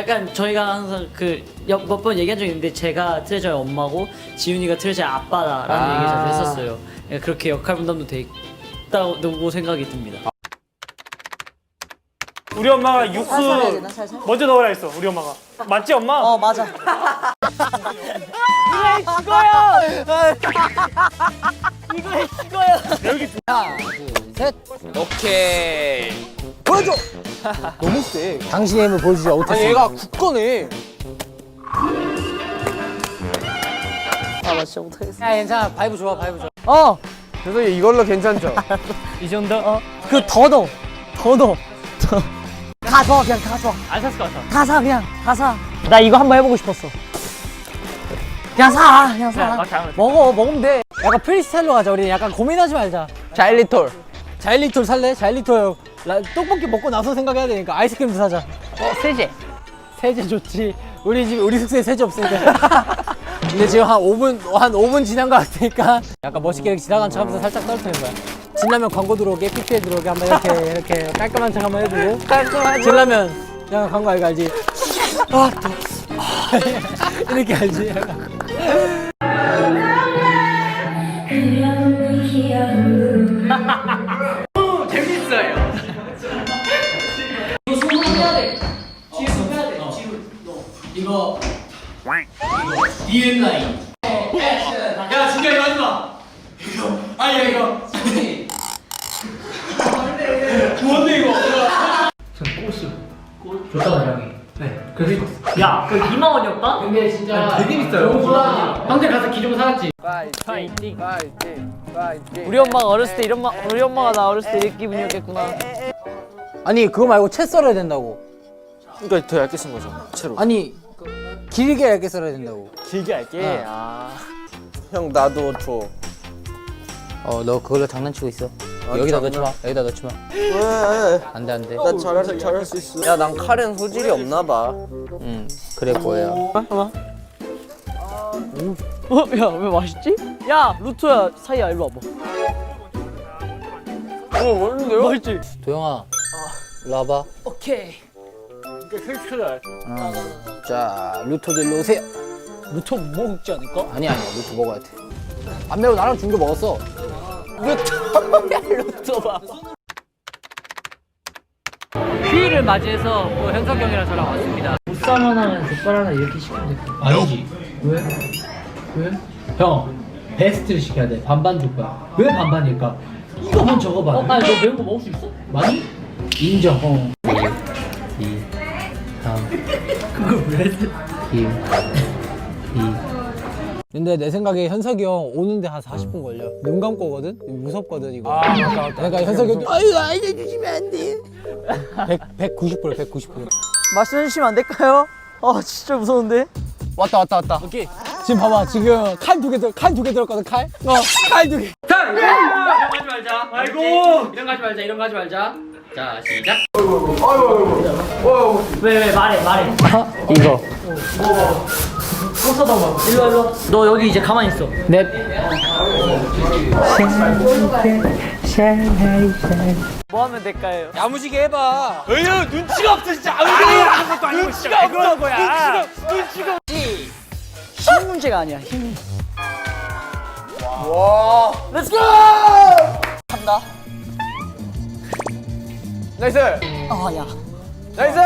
약간 저희가 항상 그몇 번 얘기한 적 있는데 제가 트레저의 엄마고 지훈이가 트레저의 아빠다라는 아. 얘기를 자주 했었어요. 예, 그렇게 역할 분담도 돼 있다고 생각이 듭니다. 우리 엄마가 육수 살살 되나 살살? 먼저 넣으라 했어 우리 엄마가 맞지 엄마? 어 맞아. 오케이. 보여줘. 너무 세. 당신의 힘을 보여주지 못했어. 얘가 굳건해. 아나 진짜 못하겠어. 야 괜찮아. 바이브 좋아. 바이브 좋아. 어. 그래서 이걸로 괜찮죠? 이 정도? 어? 그 더더 더더 다 줘, 그냥 다 줘. 안 샀을 것 같아 다 사, 그냥 다 사. 나 이거 한번 해보고 싶었어. 그냥 사, 그냥 사. 막 잘못 먹어, 먹으면 돼. 약간 프리스타일로 가자. 우리 약간 고민하지 말자. 자일리톨. 자일리톨 살래? 자일리톨 라- 떡볶이 먹고 나서 생각해야 되니까 아이스크림도 사자. 어, 세제. 세제 좋지. 우리 집 우리 숙소에 세제 없으니까. 근데 지금 한 5분 한 5분 지난 것 같으니까 약간 멋있게 지나간 척하면서 살짝 떨어뜨리는 거야. 진라면 광고 들어오게 PPL 들어오게 한번 이렇게 이렇게 깔끔한 척 한번 해주고. 깔끔한. 진라면 약간 광고 알고 알지? 아, 또. 아, 이렇게 알지? 약간. 야, 그 2만 원이었다? 근데 진짜 되게 비싸요. 형들 가서 기종 사왔지. 파이팅. 파이팅. 파이팅. 우리 엄마가 어렸을 때 이런 마, 우리 엄마가 나 어렸을 때 이런 기분이었겠구나. 아니 그거 말고 채 썰어야 된다고. 그러니까 더 얇게 쓴 거죠. 채로. 아니 길게 얇게 썰어야 된다고. 길게 할게. 아. 형 나도 줘. 어 너 그걸로 장난치고 있어. 여기다 넣지 마. 여기다 넣지 마. 왜? 안 돼 안 돼. 나 잘할 잘할 수 있어. 야, 난 칼엔 소질이 없나 봐. 응 그래 보여. 어, 야, 왜 맛있지? 야, 루토야, 사이야, 일로 와봐. 어, 맛있는데요? 맛있지? 도영아. 일로 와봐. 오케이. 자 일로 오세요. 루토 못 먹지 않을까? 아니 아니야 루토 먹어야 돼. 안 매워 나랑 준 거 먹었어. 휴일을 맞이해서 뭐 현석이 형이랑 저랑 왔습니다. 보쌈 하나랑 족발 하나 이렇게 시키면 돼. 아니지. 왜? 왜? 형, 베스트를 시켜야 돼. 반반 줄 거야. 왜 반반일까? 이거만 적어봐. 어, 아니 너 매운 거 먹을 수 있어? 많이? 인정. 어. 2, 3. 그걸 왜 했어? 1, 2. 근데 내 생각에 현석이 형 오는데 한 40분 걸려. 눈 감고 오거든? 무섭거든 이거. 아 맞다 맞다. 그러니까 현석이 형 아유 알려주시면 안 돼. 100, 190% 190%. 말씀해 주시면 안 될까요? 아, 진짜 무서운데? 왔다 왔다 왔다. 오케이. 지금 봐봐 지금 칼 두 개 들, 칼두 개 들었거든 칼. 어, 칼 두 개. 이런 거 하지 말자. 아이고 이런 거 하지 말자. 이런 거 하지 말자. 자, 시작. 왜, 왜, 말해, 말해. 이거. 일로 와, 일로 와. 너 여기 이제 가만히 있어. 넵. 뭐 하면 될까요? 야무지게 해봐. 에휴 눈치가 없어 진짜 아무리 것도 아니고 눈치가 없는 거야 눈치가 힘 문제가 아니야, 힘. 와. 렛츠고! 간다. 나이스. 아, 야. 나이스.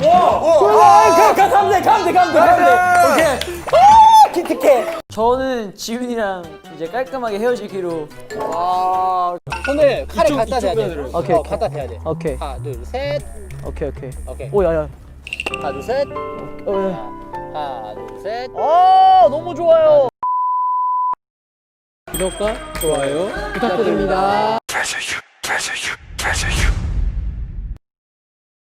가, 가, 가면 돼, 가면 돼, 가면 돼, 가면 돼. 오케이. 아, 기특해. 저는 지훈이랑 이제 깔끔하게 헤어지기로. 와. 손을 칼에 갖다 대야 돼. 오케이, 어, 오케이. 갖다 대야 돼. 오케이, 하나 둘 셋. 오케이, 오케이. 오케이. 오, 야, 야. 하나 둘 셋. 어, 야. 하나 둘 셋. 아, 너무 좋아요. 구독과 좋아요 부탁드립니다. treasure you, treasure you, treasure you.